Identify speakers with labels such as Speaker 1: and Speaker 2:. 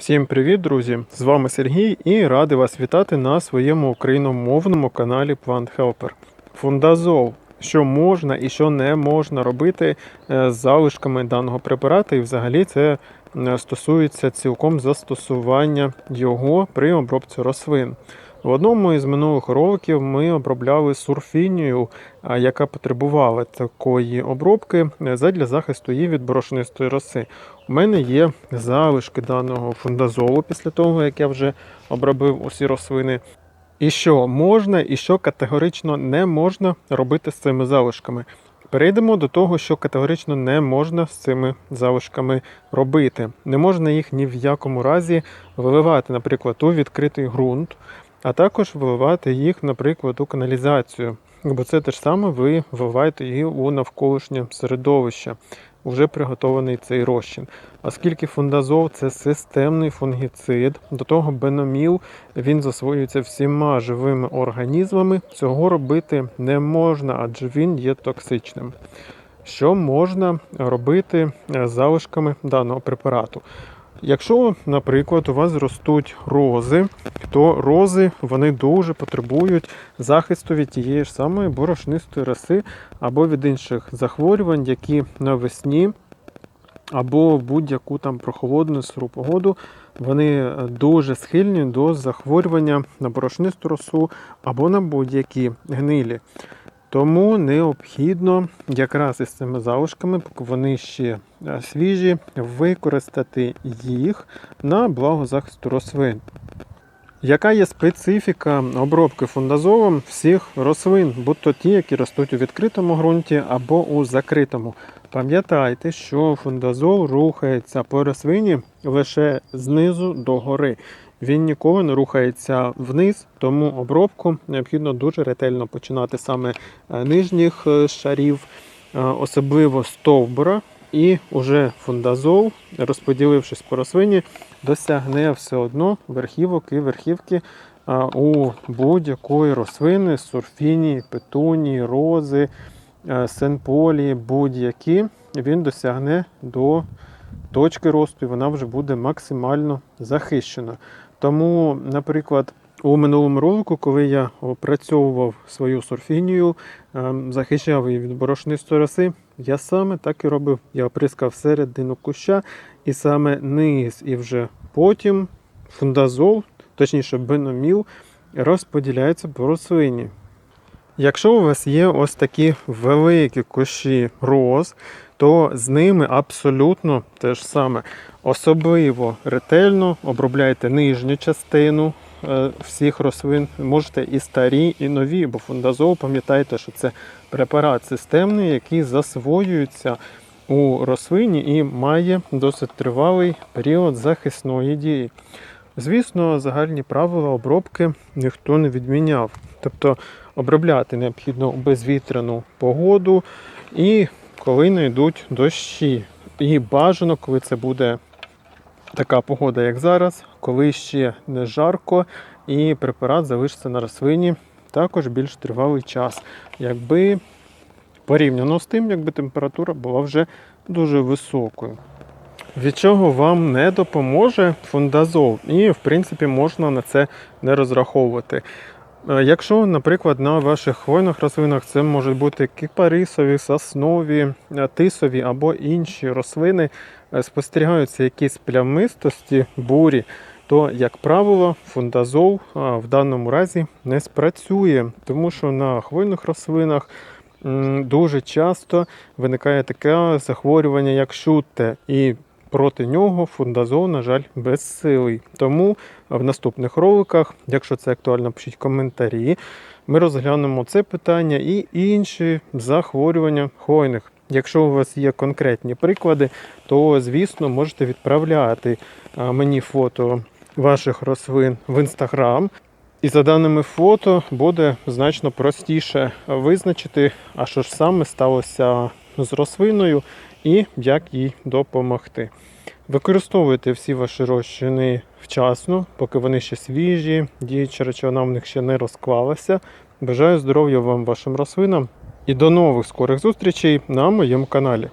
Speaker 1: Всім привіт, друзі! З вами Сергій і радий вас вітати на своєму україномовному каналі Plant Helper. Фундазол. Що можна і що не можна робити е, з залишками даного препарату, і взагалі це е, стосується цілком застосування його при обробці рослин. В одному із минулих роликів ми обробляли сурфінію, яка потребувала такої обробки е, задля захисту її від борошнистої роси. У мене є залишки даного фундазолу після того, як я вже обробив усі рослини. І що можна, і що категорично не можна робити з цими залишками. Перейдемо до того, що категорично не можна з цими залишками робити. Не можна їх ні в якому разі виливати, наприклад, у відкритий ґрунт, а також виливати їх, наприклад, у каналізацію. Бо це те ж саме ви виливаєте її у навколишнє середовище, вже приготований цей розчин. Оскільки фундазол це системний фунгіцид, до того беноміл він засвоюється всіма живими організмами. Цього робити не можна, адже він є токсичним. Що можна робити е, з залишками даного препарату? Якщо, наприклад, у вас ростуть рози, то рози вони дуже потребують захисту від тієї ж самої борошнистої роси або від інших захворювань, які навесні або в будь-яку там прохолодну сиру погоду вони е, дуже схильні до захворювання на борошнисту росу або на будь-які гнилі. Тому необхідно якраз із цими залишками, поки вони ще е, свіжі, використати їх на благо захисту рослин. Яка є специфіка обробки фундазолом всіх рослин, будь-то ті, які ростуть у відкритому ґрунті або у закритому? Пам'ятайте, що фундазол рухається по рослині лише знизу до гори. Він ніколи не рухається вниз, тому обробку необхідно дуже ретельно починати саме е, нижніх е, шарів, е, особливо стовбура, і уже фундазол, розподілившись по рослині, досягне все одно верхівок і верхівки у будь-якої рослини, сурфінії, петунії, рози, а, сенполії, будь-які, він досягне до точки росту, і вона вже буде максимально захищена. Тому, наприклад, у минулому ролику, коли я опрацьовував свою сурфінію, ем, захищав її від борошнистої роси, я саме так і робив. Я оприскав середину куща і саме низ, і вже потім фундазол, точніше беноміл, розподіляється по рослині. Якщо у вас є ось такі великі кущі роз, то з ними абсолютно те ж саме. Особливо ретельно обробляйте нижню частину всіх рослин. Можете і старі, і нові, бо фундазол, пам'ятайте, що це препарат системний, який засвоюється у рослині і має досить тривалий період захисної дії. Звісно, загальні правила обробки ніхто не відміняв. Тобто обробляти необхідно безвітряну погоду і коли не йдуть дощі. І бажано, коли це буде така погода, як зараз, коли ще не жарко і препарат залишиться на рослині також більш тривалий час. Якби порівняно з тим, якби температура була вже дуже високою. Від чого вам не допоможе фундазол, і в принципі можна на це не розраховувати. Е, Якщо, наприклад, на ваших хвойних рослинах це можуть бути кипарисові, соснові, е, тисові або інші рослини, е, спостерігаються якісь плямистості, бурі, то, як правило, фундазол в даному разі не спрацює, тому що на хвойних рослинах дуже часто виникає таке захворювання, як шутте, і проти нього фундазол, на жаль, безсилий. Тому в наступних роликах, якщо це актуально, пишіть коментарі. Ми розглянемо це питання і інші захворювання хвойних. Якщо у вас є конкретні приклади, то звісно можете відправляти мені фото ваших рослин в інстаграм. І за даними фото буде значно простіше визначити, а що ж саме сталося з рослиною і як їй допомогти. Використовуйте всі ваші розчини вчасно, поки вони ще свіжі, діюча речовина в них ще не розклалася. Бажаю здоров'я вам вашим рослинам і до нових скорих зустрічей на моєму каналі.